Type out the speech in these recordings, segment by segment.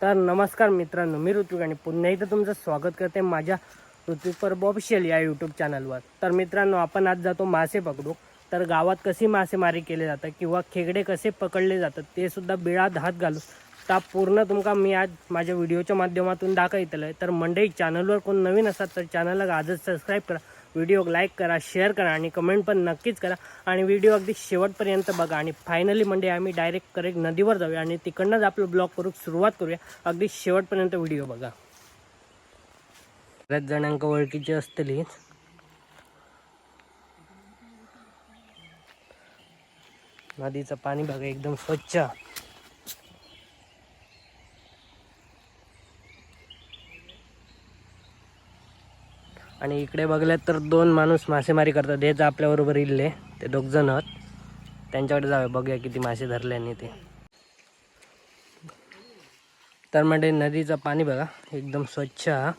तर नमस्कार मित्रांनो मी ऋतू आणि पुन्हा एकदा तुमचं स्वागत करते माझ्या ऋतूपर परब ऑफिशियल या यूट्यूब चॅनलवर तर मित्रांनो आपण आज जातो मासे पकडू तर गावात कशी मासेमारी केली जातात किंवा खेकडे कसे पकडले जातात ते सुद्धा बिळात हात घालून ता पूर्ण तुमका मी आज माझ्या व्हिडिओच्या माध्यमातून दाखवतलं तर मंडळी चॅनलवर कोण नवीन असतात तर चॅनलला आजच सबस्क्राईब करा. व्हिडिओ लाईक करा शेअर करा आणि कमेंट पण नक्कीच करा. आणि व्हिडिओ अगदी शेवटपर्यंत बघा आणि फायनली म्हणजे आम्ही डायरेक्ट करेक्ट नदीवर जाऊया आणि तिकडनंच आपलं ब्लॉग करू सुरुवात करूया. अगदी शेवटपर्यंत व्हिडिओ बघा. बऱ्याच जणांका ओळखीची असतलीच. नदीचं पाणी बघा एकदम स्वच्छ. आणि इकडे बघल्यात तर दोन माणूस मासेमारी करतात. हेच आपल्याबरोबर इल्ले ते दोघजण आहोत. त्यांच्याकडे जाऊया बघूया किती मासे धरले आणि ते. तर म्हणजे नदीचं पाणी बघा एकदम स्वच्छ हा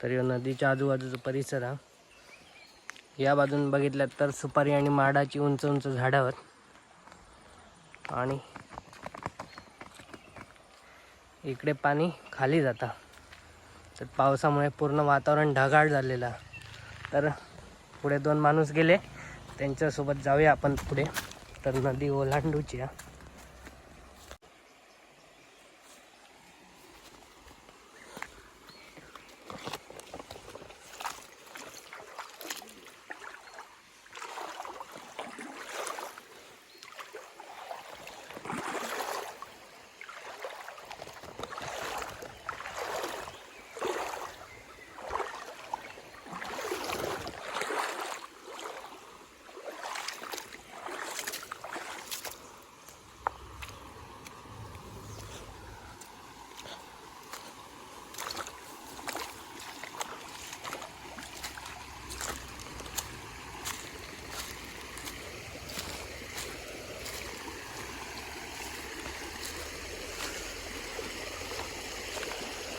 तर ह्यो नदीच्या आजूबाजूचा परिसर हा या बाजून बघितल्यात तर सुपारी आणि माडाची उंच उंच झाडं आहेत. आणि इकडे पाणी खाली जाता. तर पावसामुळे पूर्ण वातावरण ढगाळ झालेलं तर पुढे दोन माणूस गेले. त्यांच्यासोबत जाऊया आपण पुढे. तर नदी ओलांडूची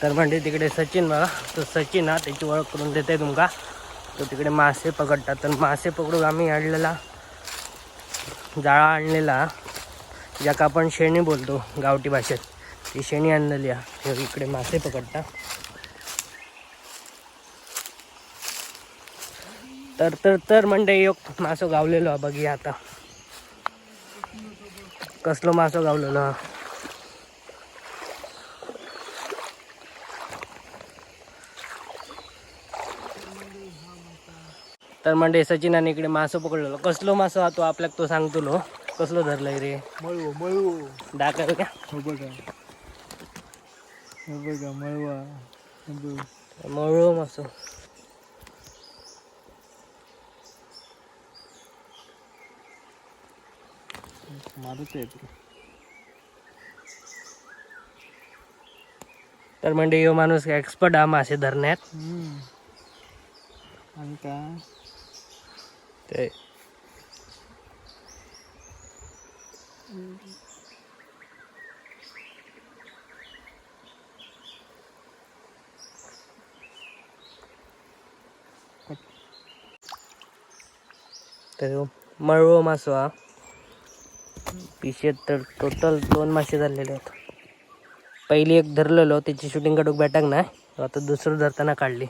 तर म्हणजे तिकडे सचिन बघा तो सचिन हा त्याची ओळख करून देते तुमका. तो तिकडे मासे पकडतात. तर मासे पकडून आम्ही आणलेला जाळा आणलेला ज्याका आपण शेणी बोलतो गावठी भाषेत. ती शेणी आणलेली आहे. इकडे मासे पकडता तर तर तर म्हणजे एक मासो गावलेलो हा बघूया आता. कसलो मासो गावलेलो हा तर म्हणजे सचिनाने इकडे मासं पकडलेलो. कसलो मासो हा तो आपल्याक तो सांगतो लो कसलो धरलाय रे? मळवा मळवो. दाखव का? बघा. बघा मळवा. हे बघ. मळू मासो. मारत. तर म्हणजे यो माणूस एक्सपर्ट हा मासे धरण्यात. आणि काय? ते. तर ह्यो मासो हा. पिशेत तर टोटल दोन मासे झालेले आहेत. पहिली एक धरलेलो त्याची शूटिंग काढूक भेटाक नाही. आता दुसरं धरताना काढली.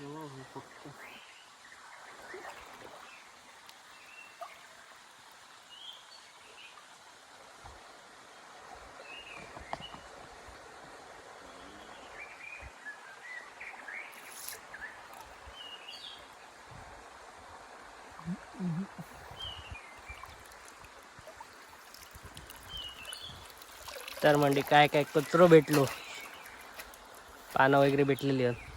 पिसवायची काम आहे. तर म्हणजे काय काय कचरो भेटलो पानं वगैरे भेटलेली आहेत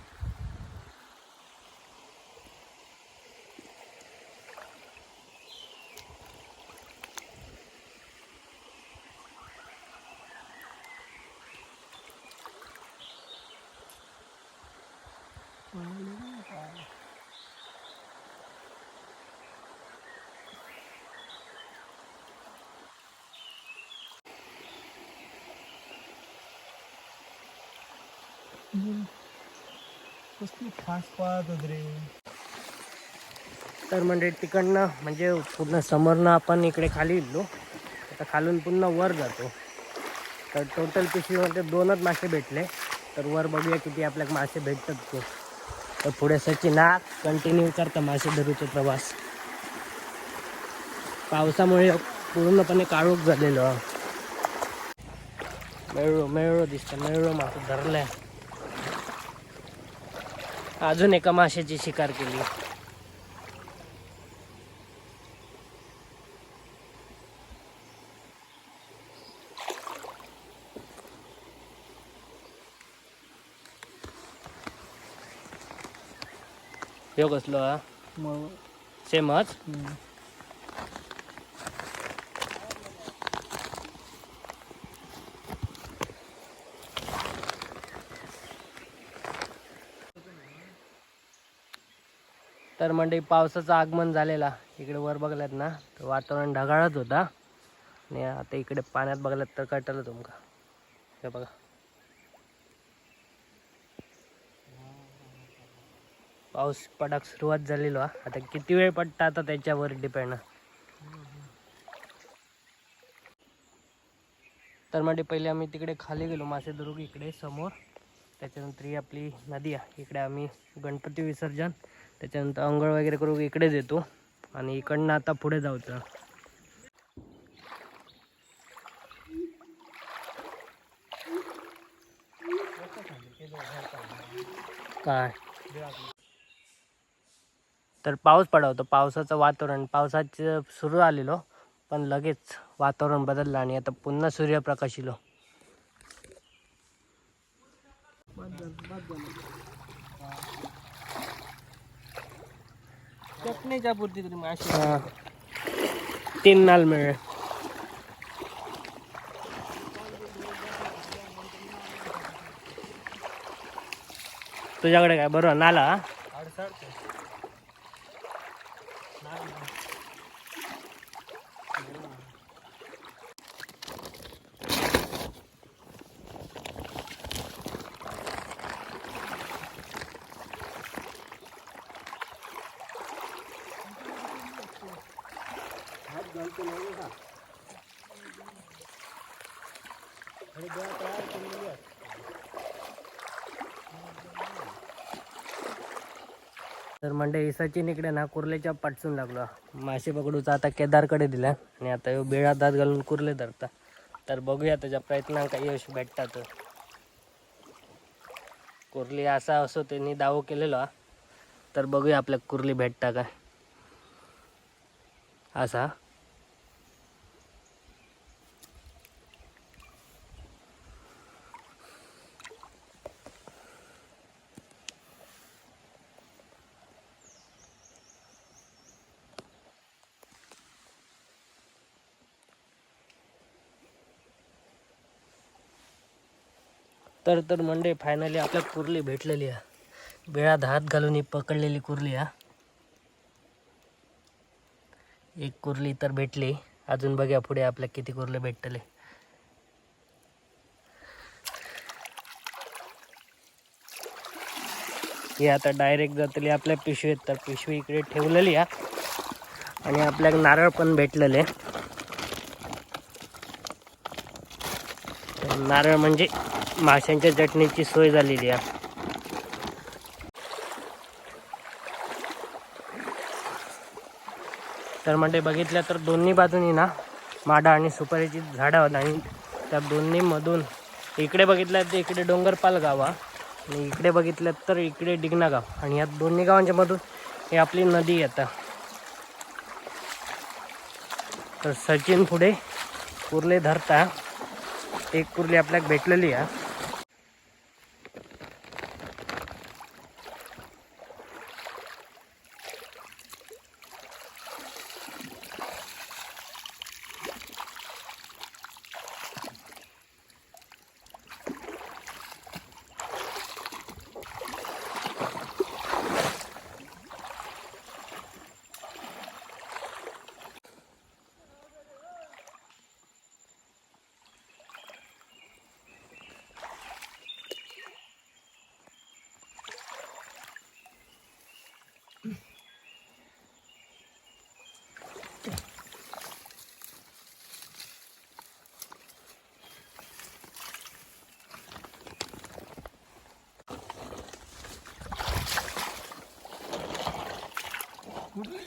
कसली खास पाहत रे? तर म्हणजे तिकडनं म्हणजे पूर्ण समोरनं आपण इकडे खाली इलो आता खालून पुन्हा वर जातो. तर टोटल पिशवीमध्ये दोनच मासे भेटले. तर वर बघूया किती आपल्याला मासे भेटतात ते. तर पुढे सची हा कंटिन्यू करता मासे धरूचे प्रवास. पावसामुळे पूर्णपणे काळोख झालेलं. मेळो मेळो दिसतं. मेळो मासे धरलं. आहे अजून एका माशाची शिकार केली. ह्यो कसलो हा? सेमच? तर म्हणजे पावसाचं आगमन झालेला इकडे वर बघलात ना तर वातावरण ढगाळच होता. आणि आता इकडे पाण्यात बघलात तर कटलं तुमका. हे बघा. पाऊस पडाक सुरुवात झालेलो आता किती वेळ पडता आता त्याच्यावर डिपेंड तर म्हणजे पहिले आम्ही तिकडे खाली गेलो मासे इकडे समोर. त्याच्यानंतर ही आपली नदी आहे. इकडे आम्ही गणपती विसर्जन त्याच्यानंतर अंघोळ वगैरे करू इकडेच येतो. आणि इकडनं आता पुढे जाऊचं काय? तर पाऊस पडा होता. पावसाचं वातावरण पावसाचं सुरू आलेलो पण लगेच वातावरण बदललं आणि आता पुन्हा सूर्यप्रकाश इलो चटणीच्या पुरती तरी हा. तीन नाल मिळेल तुझ्याकडे काय बरोबर नाला हा? मंडळी सचिन इकडे ना कुर्लेच्या पाटसून लागलो. मासे पकडूचा आता केदारकडे दिला. आणि आता ह्यो बेळा दात घालून कुर्ले धरता. तर बघूया त्याच्या प्रयत्नांक यश भेटतात. कुर्ली असा असो त्यांनी दावो केलेला तर बघूया आपल्या कुर्ली भेटता काय. असा. तर तर म्हणजे फायनली आपल्या कुर्ली भेटलेली आहे. बेळात हात घालून ही पकडलेली कुर्ली हा एक कुर्ली तर भेटली. अजून बघ्या पुढे आपल्या किती कुर्ले भेटतले. ही आता डायरेक्ट जातली आपल्या पिशवीत तर पिशवी इकडे ठेवलेली आहे. आणि आपल्याला नारळ पण भेटलेले. नारळ म्हणजे माशांच्या चटणीची सोय झालेली आहे. तर म्हणजे बघितलं तर दोन्ही बाजूनी ना माडा आणि सुपारीची झाडं आहेत आणि त्या दोन्हीमधून इकडे बघितलं तर इकडे डोंगरपाल गाव हा आणि इकडे बघितलं तर इकडे डिग्ना गाव. आणि या दोन्ही गावांच्या मधून ही आपली नदी येतं तर सचिन पुढे कुर्ले धरता एक कुर्ली आपल्याला भेटलेली आहे.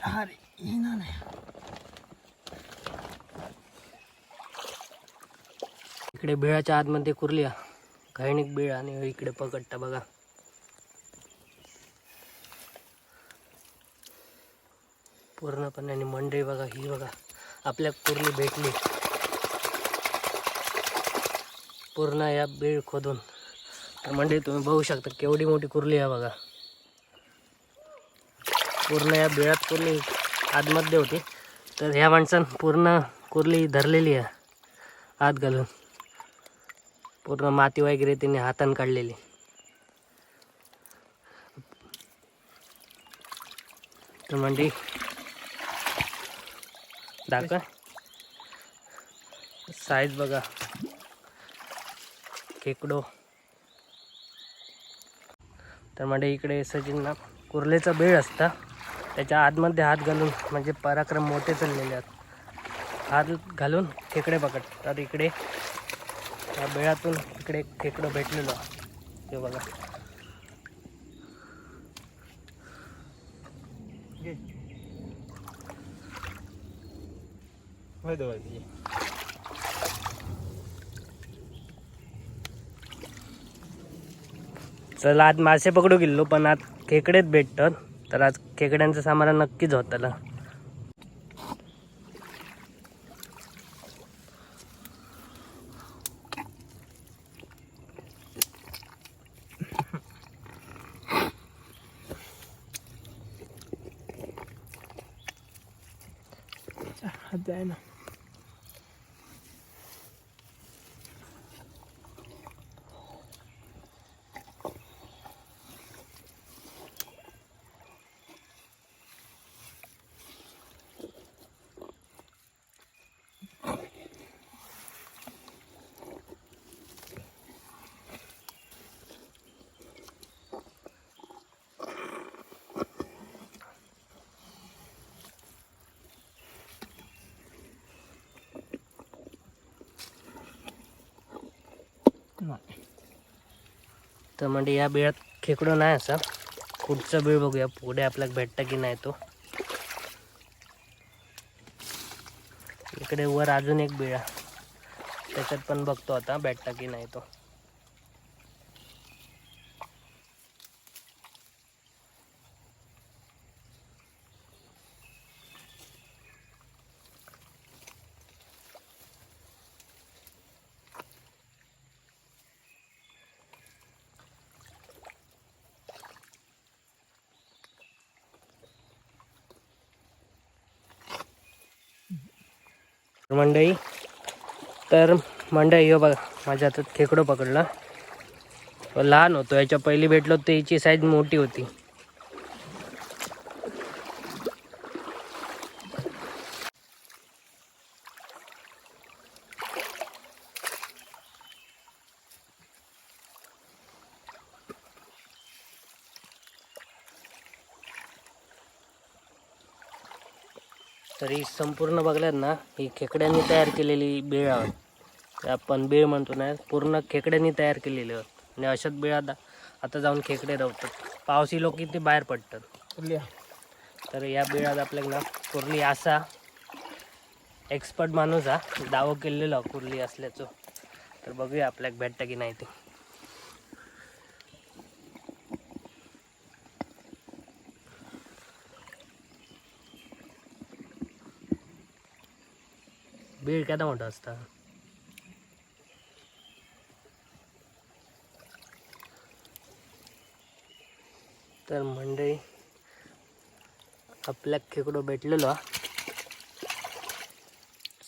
अरे इकडे बिळाच्या आतमध्ये कुरल्या. घायणीक बिळ आणि इकडे पकडता बघा. पूर्णपणे आणि मंडळी बघा ही बघा आपल्या कुर्ली भेटली. पूर्ण या बीळ खोदून. तर मंडळी तुम्ही बघू शकता केवढी मोठी कुरली आहे बघा. पूर्ण या बिळात कुर्ली आतमध्ये होती. तर ह्या माणसानं पूर्ण कुर्ली धरलेली आहे. आत घालून. पूर्ण माती वगैरे तिने हातानं काढलेली. तर म्हणजे दाखवा. साईज बघा. खेकडो. तर म्हणजे इकडे सचिनना कुर्लेचा बेळ असता. त्याच्या आतमध्ये हात घालून म्हणजे पराक्रम मोठे चाललेले आहेत. हात घालून खेकडे पकड. तर इकडे या बेळातून इकडे एक खेकडं भेटलेलो ते बघा. चला आज मासे पकडू गेलो पण आज खेकडेच भेटतात. तर आज खेकड्यांचं सामान नक्कीच होतं आहे ना नाही तर म्हणजे या बिळात खेकडो नाही असा. पुढचा बिळ बघूया पुढे आपल्याला भेटता की नाही तो. इकडे वर अजून एक बिळा. त्याच्यात पण बघतो आता भेटता की नाही तो. मंडई. तर मंडई हो बघा माझ्या हातात खेकडो पकडला. लहान होतो याच्या पहिली भेटलो तर याची साईज मोठी होती. तर ही संपूर्ण बघल्यात ना ही खेकड्यांनी तयार केलेली बेळ आहे ते आपण बेळ म्हणतो ना पूर्ण खेकड्यांनी तयार केलेली आहे आणि अशाच बेळात आता जाऊन खेकडे रवतात. पावसी लोक ते बाहेर पडतात. तर या बेळात आपल्याला ना कुर्ली असा एक्सपर्ट माणूस हा दावो केलेला कुर्ली असल्याचं. तर बघूया आपल्याला भेटतं की नाही ते. बीड केदा मोठा असता? तर मंडळी आपल्या खेकडो भेटलेलो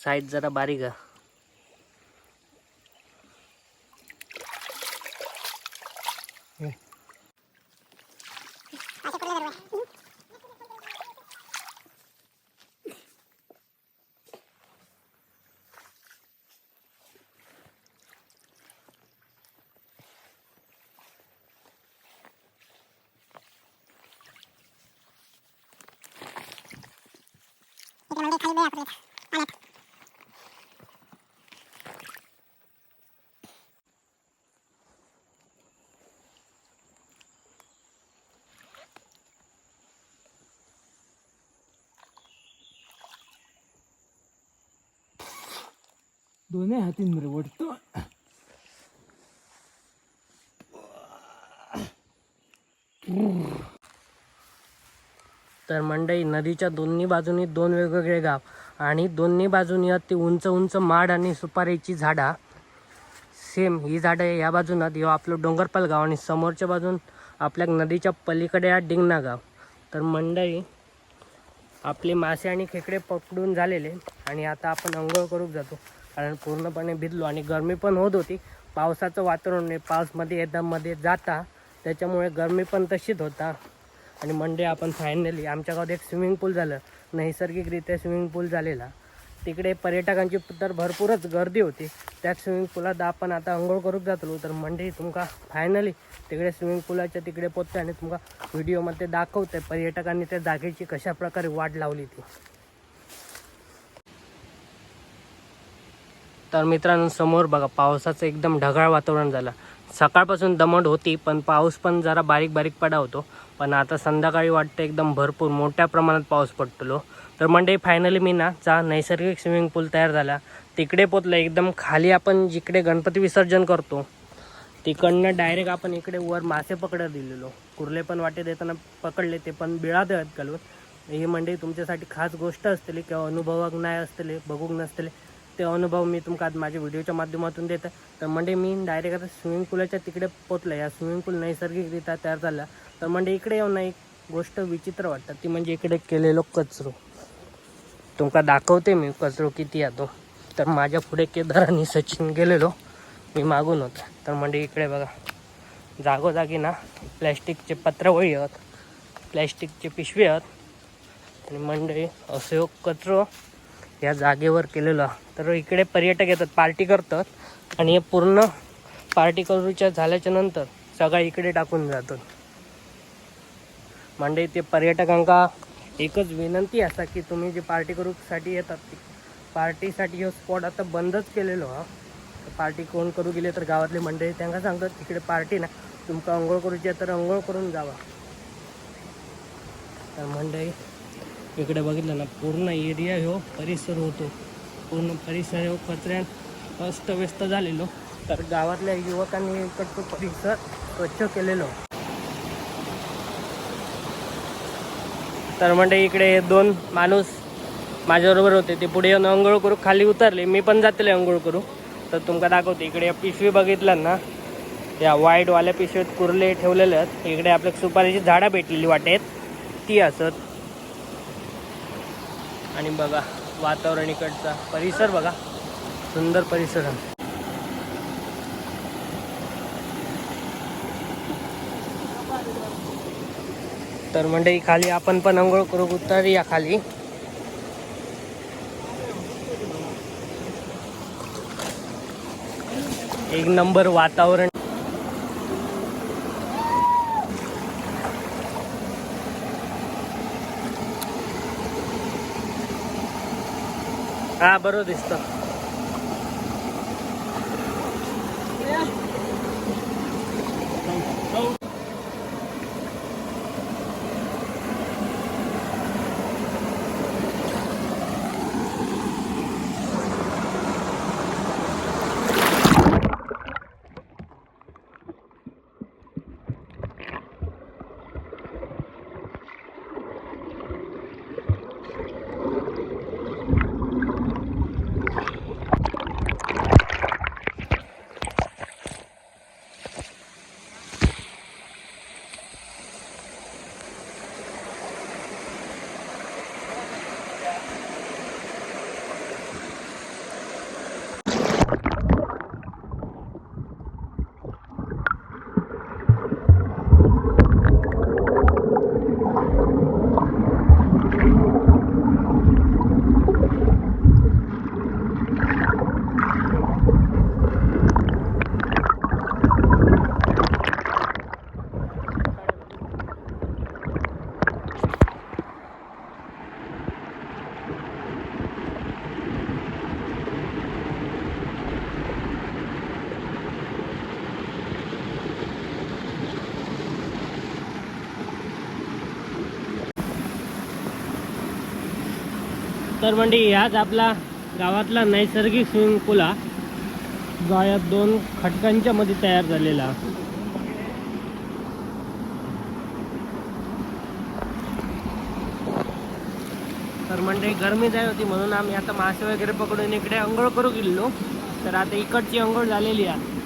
साईज जरा बारीक आहे. बे आपले आल्यात दोन्ही हातींवर ओढतो तर मंडई नदीच्या दोन्ही बाजूनी दोन वेगवेगळे गाव आणि दोन्ही बाजूनी अति उंच उंच माड आणि सुपारीची झाडा. सेम ही झाडं या बाजूनं किंवा आपलं डोंगरपाल गाव आणि समोरच्या बाजून आपल्या नदीच्या पलीकडे हा डिंगणा गाव. तर मंडई आपले मासे आणि खेकडे पकडून झालेले आणि आता आपण अंघोळ करूक जातो. कारण पूर्णपणे भिजलो आणि गरमी पण होत होती. पावसाचं वातावरण आहे. पावसमध्ये मध्ये जाता. त्याच्यामुळे गरमी पण तशीच होता. आणि मंडे आपण फायनली आमच्या गावात एक स्विमिंग पूल झालं. नैसर्गिकरित्या स्विमिंग पूल झालेला. तिकडे पर्यटकांची तर भरपूरच गर्दी होती. त्या स्विमिंग पुलात आपण आता अंघोळ करूक जातलो. तर मंडळी तुमका फायनली तिकडे स्विमिंग पुलाच्या तिकडे पोचते आणि तुमका व्हिडिओमध्ये दाखवते पर्यटकांनी त्या जागेची कशा प्रकारे वाट लावली ती. तर मित्रांनो समोर बघा पावसाचं एकदम ढगाळ वातावरण झालं. सकाळपासून दमट होती पण पाऊस पण जरा बारीक बारीक पडा होतो. पण आता संध्याकाळी वाटतं एकदम भरपूर मोठ्या प्रमाणात पाऊस पडतलो. तर मंडे फायनली मी ना चा नैसर्गिक स्विमिंग पूल तयार झाला. तिकडे पोचलं एकदम खाली आपण जिकडे गणपती विसर्जन करतो तिकडनं डायरेक्ट आपण इकडे वर मासे पकडत दिलेलो कुर्ले पण वाटे देताना पकडले ते पण बिळात घालून. ही मंडळी तुमच्यासाठी खास गोष्ट असतली किंवा अनुभवाक नाही असतले बघूक नसतले ते अनुभव मी तुमका आज माझ्या व्हिडिओच्या माध्यमातून देत तर म्हणजे मी डायरेक्ट आता स्विमिंग पूलाच्या तिकडे पोचलं या स्विमिंग पूल नैसर्गिकरित्या तयार झाला. तर म्हणजे इकडे येऊन एक गोष्ट विचित्र वाटतं. ती म्हणजे इकडे केलेलो कचरो. तुमका दाखवते मी कचरो किती येतो तर माझ्या पुढे केदार आणि सचिन गेलेलो. मी मागून होतो. तर म्हणजे इकडे बघा. जागोजागी ना प्लॅस्टिकचे पत्रावळी आहेत. प्लॅस्टिकचे पिशवी आहेत. आणि मंडळी असं कचरो या जागेवर केलेलो. तर इकडे पर्यटक येतात पार्टी करतात आणि हे पूर्ण पार्टी करूच्या झाल्याच्यानंतर सगळं इकडे टाकून जातात म्हणजे ते पर्यटकांका एकच विनंती असा की तुम्ही जे पार्टी करूसाठी येतात ती पार्टीसाठी हा स्पॉट आता बंदच केलेलो हा. पार्टी कोण करू गेले तर गावातले मंडळी त्यांना सांगतात तिकडे पार्टी ना तुमका अंघोळ करूची तर अंघोळ करून जावा. तर मंडळी इकडे बघितलं ना पूर्ण एरिया ह्यो परिसर होतो. पूर्ण परिसर ह्यो कचऱ्यात अस्तव्यस्त झालेलो. तर गावातल्या युवकांनी इकडचं परिसर स्वच्छ केलेलो. तर म्हणजे इकडे दोन माणूस माझ्याबरोबर होते. ते पुढे येऊन अंघोळ करू खाली उतरले. मी पण जातले अंघोळ करू. तर तुमका दाखवते इकडे या पिशवी बघितलं ना? या वाईटवाल्या पिशवीत कुर्ले ठेवलेले आहेत. इकडे आपल्या सुपारीची झाडं भेटलेली वाटेत. ती असत. आणि बघा. वातावरण इकडचा. परिसर बघा. सुंदर परिसर आहे. तर मंडळी खाली आपण पण अंघोळ करू उतरूया खाली. एक नंबर वातावरण हा बरोबर दिसतं तर म्हणजे ह्याच आपला गावातला नैसर्गिक स्विमिंग पूल हा जो या दोन खटकांच्या मध्ये तयार झालेला. तर म्हणजे गरमी जाय होती म्हणून आम्ही आता मासे वगैरे पकडून इकडे अंघोळ करू गेलो तर आता इकडची अंघोळ झालेली आहे.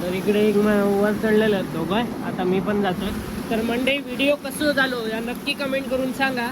तर इकडे एक वर चढलेलं आहेत दोघं. आता मी पण जातोय. तर मंडळी व्हिडिओ कसं झालो या नक्की कमेंट करून सांगा.